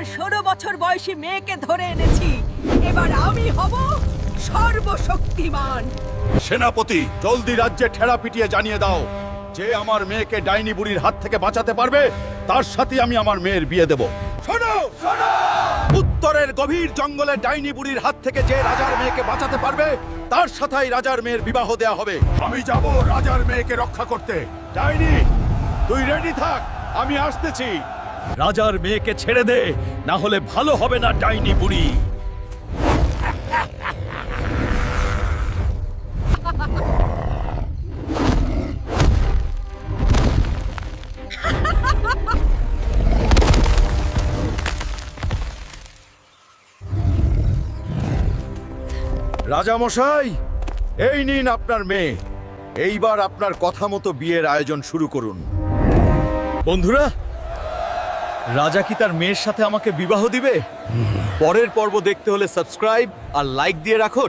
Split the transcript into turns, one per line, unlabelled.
আমার ষোলো বছর বয়সী মেয়েকে ধরে এনেছি। এবার আমি হব সর্বশক্তিমান।
সেনাপতি জলদি রাজ্যে ঠেলা পিটিয়ে জানিয়ে দাও যে আমার মেয়েকে ডাইনি বুড়ির হাত থেকে বাঁচাতে পারবে তার সাথে আমি আমার মেয়ের বিয়ে দেব। শোনো! উত্তরের গভীর জঙ্গলে ডাইনি বুড়ির হাত থেকে যে রাজার মেয়েকে বাঁচাতে পারবে তার সাথেই রাজার মেয়ের বিবাহ দেয়া হবে। আমি যাব রাজার মেয়েকে রক্ষা করতে। ডাইনি তুই রেডি থাক আমি আসতেছি। রাজার মেয়েকে ছেড়ে দে না হলে ভালো হবে না ডাইনি বুড়ি। রাজামশাই এই নিন আপনার মেয়ে। এইবার আপনার কথা মতো বিয়ের আয়োজন শুরু করুন। বন্ধুরা রাজা কি তার মেয়ের সাথে আমাকে বিবাহ দিবে? পরের পর্ব দেখতে হলে সাবস্ক্রাইব আর লাইক দিয়ে রাখো